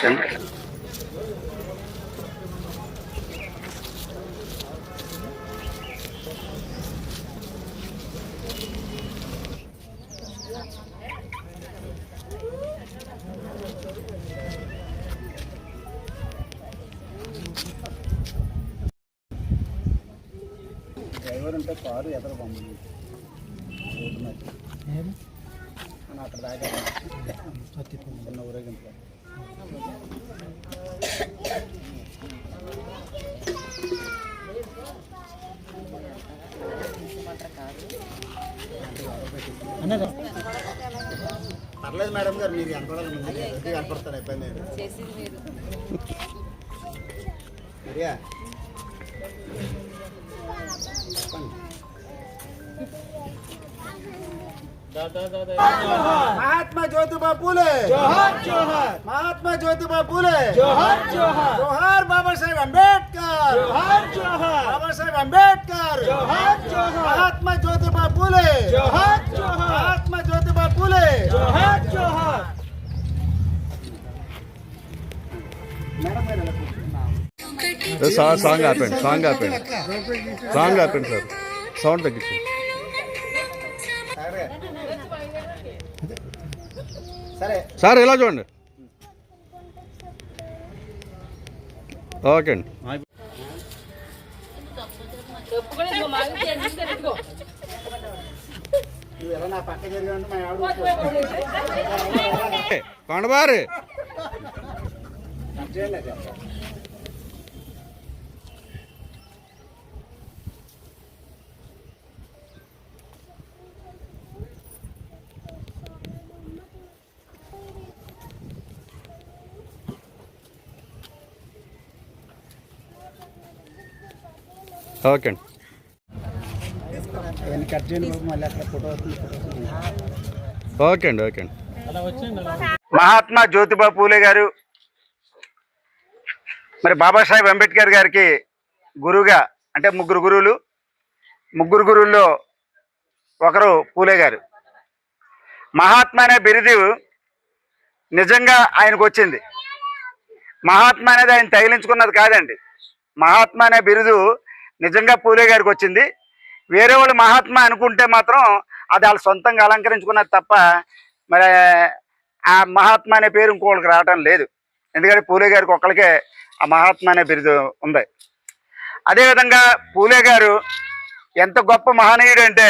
Set ఉంటే car ఎదురు పంపింది అక్కడ దాకా చిన్న ఊరేగింపు పర్లేదు మేడం గారు మీరు కనపడాలి కనపడతారు ఇబ్బంది महात्मा ज्योतिबा फुले। जोहर जोहर। महात्मा ज्योतिबा फुले। जोहर जोहर। जोहर बाबा साहेब अंबेडकर जोहर जोहर। बाबा साहेब अंबेडकर जोहर जोहर। महात्मा ज्योतिबा फुले। जोहर जोहर। महात्मा ज्योतिबा फुले। जोहर जोहर। सांग सांग हॅपन सांग हॅपन सांग हॅपन सर। साऊंड तग्गिచ్చు సార్. ఇలా చూడండి. ఓకే అండి. కొండబారి చేయండి అది. ఓకే అండి అవన్నీ కట్ చేయండి బాబు, మళ్ళీ అక్కడ ఫోటో వస్తుంది, ఓకే అండి. ఓకే అండి ఓకే అండి. మహాత్మా జ్యోతిబా పూలే గారు మరి బాబాసాహెబ్ అంబేద్కర్ గారికి గురువుగా అంటే ముగ్గురు గురువులు ముగ్గురు గురువుల్లో ఒకరు పూలే గారు. మహాత్మా అనే బిరుదు నిజంగా ఆయనకు వచ్చింది. మహాత్మా అనేది ఆయన తగిలించుకున్నది కాదండి. మహాత్మా అనే బిరుదు నిజంగా పూలే గారికి వచ్చింది. వేరే వాళ్ళు మహాత్మా అనుకుంటే మాత్రం అది వాళ్ళు సొంతంగా అలంకరించుకున్నది తప్ప మరి ఆ మహాత్మా అనే పేరు ఇంకోళ్ళకి రావటం లేదు. ఎందుకంటే పూలే గారికి ఒక్కరికే ఆ మహాత్మా అనే బిరుదు ఉంది. అదేవిధంగా పూలే గారు ఎంత గొప్ప మహనీయుడు అంటే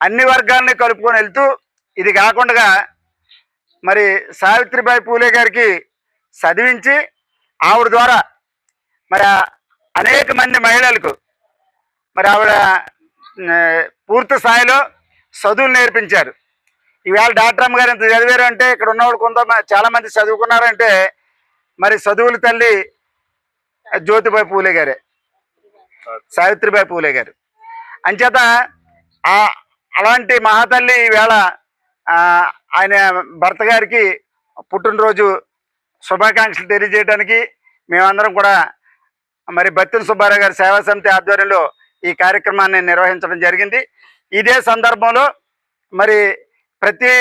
అన్ని వర్గాల్ని కలుపుకొని వెళ్తూ ఇది కాకుండా మరి సావిత్రిబాయి పూలే గారికి చదివించి ఆవిడ ద్వారా మరి అనేక మంది మహిళలకు మరి ఆవిడ పూర్తి స్థాయిలో చదువులు నేర్పించారు. ఈవేళ డాక్టర్ అమ్మ గారు ఎంత చదివారు అంటే ఇక్కడ ఉన్నవాళ్ళు కొంత చాలామంది చదువుకున్నారంటే మరి చదువుల తల్లి జ్యోతిబాయి పూలే గారే సావిత్రిబాయి పూలే గారు. అంచేత అలాంటి మహాతల్లి ఈవేళ ఆయన భర్త గారికి పుట్టినరోజు శుభాకాంక్షలు తెలియజేయడానికి మేమందరం కూడా మరి బత్తిన సుబ్బారావు గారి సేవా సమితి ఆధ్వర్యంలో ఈ కార్యక్రమాన్ని నిర్వహించడం జరిగింది. ఇదే సందర్భంలో మరి ప్రతి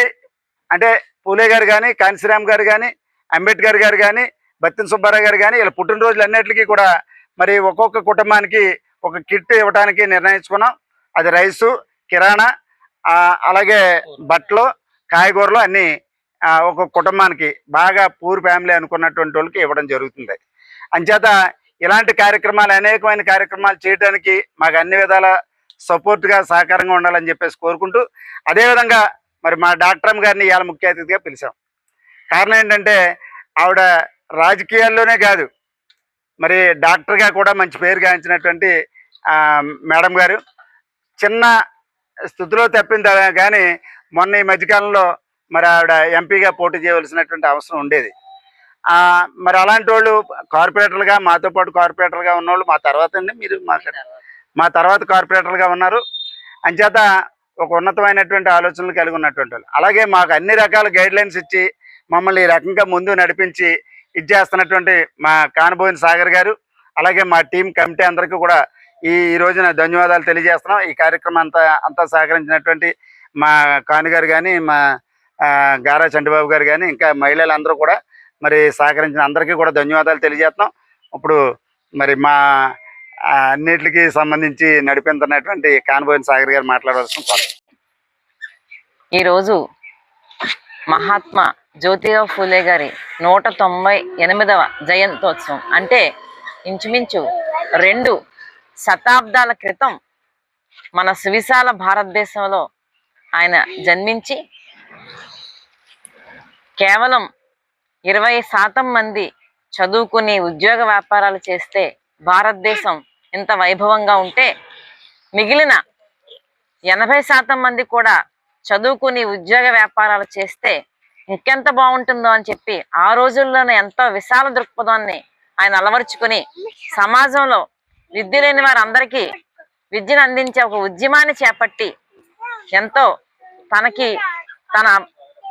అంటే పూలే గారు కానీ కాంశీరామ్ గారు కానీ అంబేద్కర్ గారు కానీ బత్తిన సుబ్బారావు గారు కానీ ఇలా పుట్టినరోజులు అన్నిటికీ కూడా మరి ఒక్కొక్క కుటుంబానికి ఒక కిట్ ఇవ్వడానికి నిర్ణయించుకున్నాం. అది రైసు కిరాణా అలాగే బట్టలు కాయగూరలు అన్నీ ఒక ఒక్కొక్క కుటుంబానికి బాగా పూర్ ఫ్యామిలీ అనుకున్నటువంటి వాళ్ళకి ఇవ్వడం జరుగుతుంది. అంచేత ఇలాంటి కార్యక్రమాలు అనేకమైన కార్యక్రమాలు చేయడానికి మాకు అన్ని విధాల సపోర్ట్గా సహకారంగా ఉండాలని చెప్పేసి కోరుకుంటూ అదేవిధంగా మరి మా డాక్టర్ అమ్మ గారిని ఇవాళ ముఖ్య అతిథిగా పిలిచాం. కారణం ఏంటంటే ఆవిడ రాజకీయాల్లోనే కాదు. మరి డాక్టర్గా కూడా మంచి పేరు గాయించినటువంటి మేడం గారు. చిన్న స్థుతిలో తప్పింది కానీ మొన్న ఈ మధ్యకాలంలో మరి ఆవిడ ఎంపీగా పోటీ చేయవలసినటువంటి అవసరం ఉండేది. మరి అలాంటి వాళ్ళు కార్పొరేటర్లుగా మాతో పాటు కార్పొరేటర్గా ఉన్నవాళ్ళు మా తర్వాత అండి మీరు మాట్లాడారు మా తర్వాత కార్పొరేటర్గా ఉన్నారు. అంచేత ఒక ఉన్నతమైనటువంటి ఆలోచనలు కలిగి ఉన్నటువంటి వాళ్ళు. అలాగే మాకు అన్ని రకాల గైడ్ లైన్స్ ఇచ్చి మమ్మల్ని ఈ రకంగా ముందు నడిపించి ఇది చేస్తున్నటువంటి మా కానబోయిన సాగర్ గారు అలాగే మా టీం కమిటీ అందరికీ కూడా ఈ రోజున ధన్యవాదాలు తెలియజేస్తున్నాం. ఈ కార్యక్రమం అంతా అంతా సహకరించినటువంటి మా కాను గారు కానీ మా గారా చండబాబు గారు కానీ ఇంకా మహిళలందరూ కూడా మరి సహకరించిన అందరికీ కూడా ధన్యవాదాలు తెలియజేస్తున్నాం. ఇప్పుడు మరి మా అన్నిటికి సంబంధించి నడిపిస్తున్నటువంటి కాన్బోయిన్ సాగర్ గారు మాట్లాడవలసిన ఈరోజు మహాత్మా జ్యోతిరావు ఫూలే గారి నూట తొంభై ఎనిమిదవ జయంతోత్సవం. అంటే ఇంచుమించు రెండు శతాబ్దాల క్రితం మన సువిశాల భారతదేశంలో ఆయన జన్మించి కేవలం ఇరవై శాతం మంది చదువుకుని ఉద్యోగ వ్యాపారాలు చేస్తే భారతదేశం ఇంత వైభవంగా ఉంటే మిగిలిన ఎనభై శాతం మంది కూడా చదువుకుని ఉద్యోగ వ్యాపారాలు చేస్తే ఇంకెంత బాగుంటుందో అని చెప్పి ఆ రోజుల్లోనే ఎంతో విశాల దృక్పథాన్ని ఆయన అలవరుచుకుని సమాజంలో విద్య లేని వారందరికీ విద్యను అందించే ఒక ఉద్యమాన్ని చేపట్టి ఎంతో తనకి తన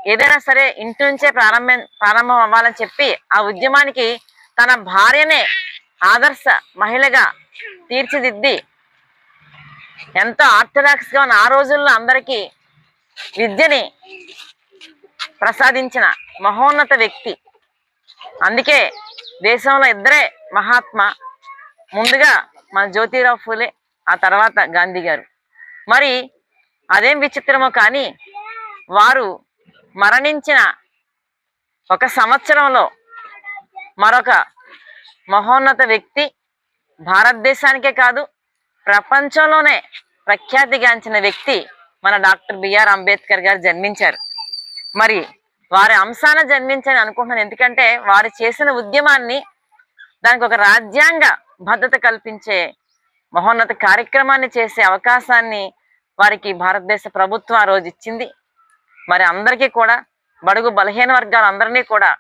ఏదైనా సరే ఇంటి నుంచే ప్రారంభం ప్రారంభం అవ్వాలని చెప్పి ఆ ఉద్యమానికి తన భార్యనే ఆదర్శ మహిళగా తీర్చిదిద్ది ఎంతో ఆర్థడాక్స్గా ఉన్న ఆ రోజుల్లో అందరికీ విద్యని ప్రసాదించిన మహోన్నత వ్యక్తి. అందుకే దేశంలో ఇద్దరే మహాత్మ. ముందుగా మన జ్యోతిరావు ఫూలే ఆ తర్వాత గాంధీ గారు. మరి అదేం విచిత్రమో కానీ వారు మరణించిన ఒక సంవత్సరంలో మరొక మహోన్నత వ్యక్తి భారతదేశానికే కాదు ప్రపంచంలోనే ప్రఖ్యాతిగాంచిన వ్యక్తి మన డాక్టర్ బిఆర్ అంబేద్కర్ గారు జన్మించారు. మరి వారి అంశాన జన్మించని అనుకుంటున్నాను. ఎందుకంటే వారు చేసిన ఉద్యమాన్ని దానికి ఒక రాజ్యాంగ భద్రత కల్పించే మహోన్నత కార్యక్రమాన్ని చేసే అవకాశాన్ని వారికి భారతదేశ ప్రభుత్వం ఆ రోజు ఇచ్చింది. మరి అందరికీ కూడా బడుగు బలహీన వర్గాలందరినీ కూడా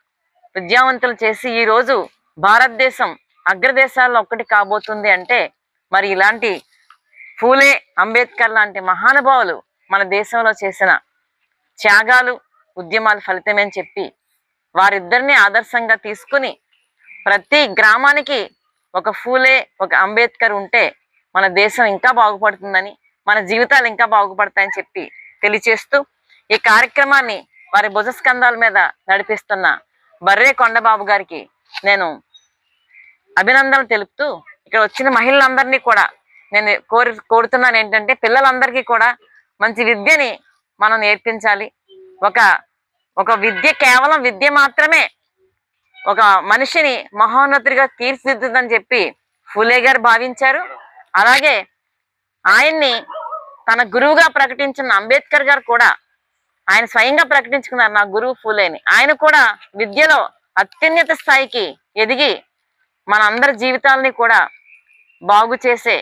విద్యావంతులు చేసి ఈ రోజు భారతదేశం అగ్రదేశాల్లో ఒక్కటి కాబోతుంది అంటే మరి ఇలాంటి ఫూలే అంబేద్కర్ లాంటి మహానుభావులు మన దేశంలో చేసిన త్యాగాలు ఉద్యమాలు ఫలితమే అని చెప్పి వారిద్దరిని ఆదర్శంగా తీసుకుని ప్రతి గ్రామానికి ఒక ఫూలే ఒక అంబేద్కర్ ఉంటే మన దేశం ఇంకా బాగుపడుతుందని మన జీవితాలు ఇంకా బాగుపడతాయని చెప్పి తెలియచేస్తూ ఈ కార్యక్రమాన్ని వారి భుజస్కంధాల మీద నడిపిస్తున్న బర్రే కొండబాబు గారికి నేను అభినందనలు తెలుపుతూ ఇక్కడ వచ్చిన మహిళలందరినీ కూడా నేను కోరి కోరుతున్నాను ఏంటంటే పిల్లలందరికీ కూడా మంచి విద్యని మనం నేర్పించాలి. ఒక ఒక విద్య కేవలం విద్య మాత్రమే ఒక మనిషిని మహోన్నతుడిగా తీర్చిదిద్దుదని చెప్పి ఫులే గారు భావించారు. అలాగే ఆయన్ని తన గురువుగా ప్రకటించిన అంబేద్కర్ గారు కూడా ఆయన స్వయంగా ప్రకటించుకున్నారు నా గురువు ఫూలేని ఆయన కూడా విద్యలో అత్యున్నత స్థాయికి ఎదిగి మన అందరి జీవితాలని కూడా బాగు చేసే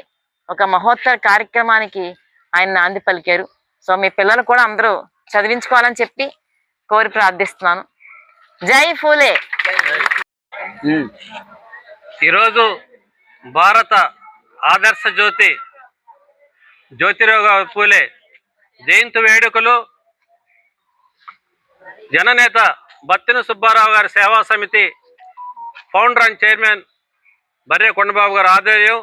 ఒక మహోత్తర కార్యక్రమానికి ఆయన నాంది పలికారు. సో మీ పిల్లలు కూడా అందరూ చదివించుకోవాలని చెప్పి కోరి ప్రార్థిస్తున్నాను. జై ఫూలే ఈరోజు భారత ఆదర్శ జ్యోతి జ్యోతిరావు ఫూలే జయంతి వేడుకలు జననేత బత్తిన సుబ్బారావు గారి సేవా సమితి ఫౌండర్ అండ్ చైర్మన్ బర్రే కొండబాబు గారు ఆధ్వర్యం.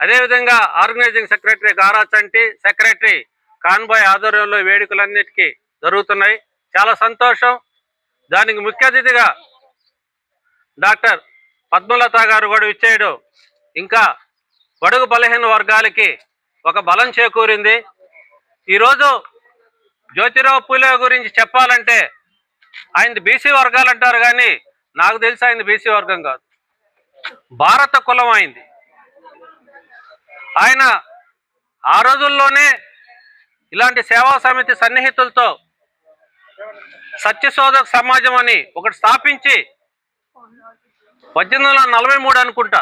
అదేవిధంగా ఆర్గనైజింగ్ సెక్రటరీ గారా చంటి సెక్రటరీ కాన్బాయ్ ఆధ్వర్యంలో వేడుకలన్నిటికీ జరుగుతున్నాయి. చాలా సంతోషం. దానికి ముఖ్య అతిథిగా డాక్టర్ పద్మలత గారు కూడా ఇచ్చేయడం ఇంకా బడుగు బలహీన వర్గాలకి ఒక బలం చేకూరింది. ఈరోజు జ్యోతిరావు పూలే గురించి చెప్పాలంటే ఆయనది బీసీ వర్గాలు అంటారు కానీ నాకు తెలిసి ఆయన బీసీ వర్గం కాదు. భారత కులం అయింది ఆయన ఆ రోజుల్లోనే ఇలాంటి సేవా సమితి సన్నిహితులతో సత్యశోధక సమాజం అని ఒకటి స్థాపించి పద్దెనిమిది వందల నలభై మూడు అనుకుంటా.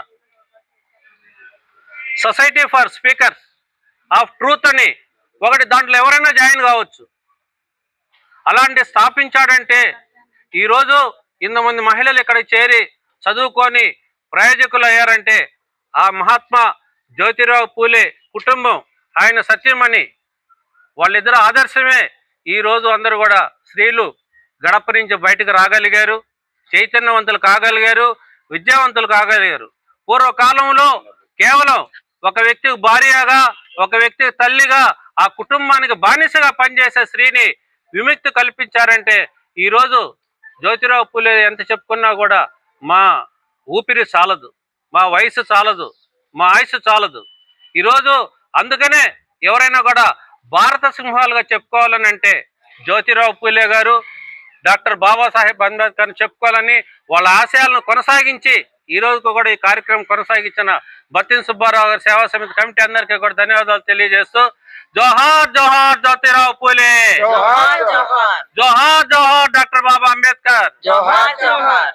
Society for speakers of truth అని ఒకటి దాంట్లో ఎవరైనా జాయిన్ కావచ్చు. అలాంటి స్థాపించాడంటే ఈరోజు ఇంతమంది మహిళలు ఇక్కడ చేరి చదువుకొని ప్రయోజకులు అయ్యారంటే ఆ మహాత్మా జ్యోతిరావు పూలే కుటుంబం ఆయన సత్యమణి. వాళ్ళిద్దరు ఆదర్శమే ఈ రోజు అందరూ కూడా స్త్రీలు గడప నుంచి బయటకు రాగలిగారు చైతన్యవంతులు కాగలిగారు విద్యావంతులు కాగలిగారు. పూర్వకాలంలో కేవలం ఒక వ్యక్తికి భార్యగా ఒక వ్యక్తికి తల్లిగా ఆ కుటుంబానికి బానిసగా పనిచేసే స్త్రీని విముక్తి కల్పించారంటే ఈరోజు జ్యోతిరావు పూలే ఎంత చెప్పుకున్నా కూడా మా ఊపిరి చాలదు మా వయసు చాలదు మా ఆయుసు చాలదు. ఈరోజు అందుకనే ఎవరైనా కూడా భారత సింహాలుగా చెప్పుకోవాలని అంటే జ్యోతిరావు పూలే గారు డాక్టర్ బాబాసాహెబ్ అంబేద్కర్ చెప్పుకోవాలని వాళ్ళ ఆశయాలను కొనసాగించి ఈ రోజుకు కూడా ఈ కార్యక్రమం కొనసాగించిన బత్తిన సుబ్బారావు గారి సేవా సమితి కమిటీ అందరికీ కూడా ధన్యవాదాలు తెలియజేస్తూ জহার জহার জ্যোতিরাও ফুলে জহার জহার। জহার ডক্টর বাবা আম্বেদকর। জহার জহার।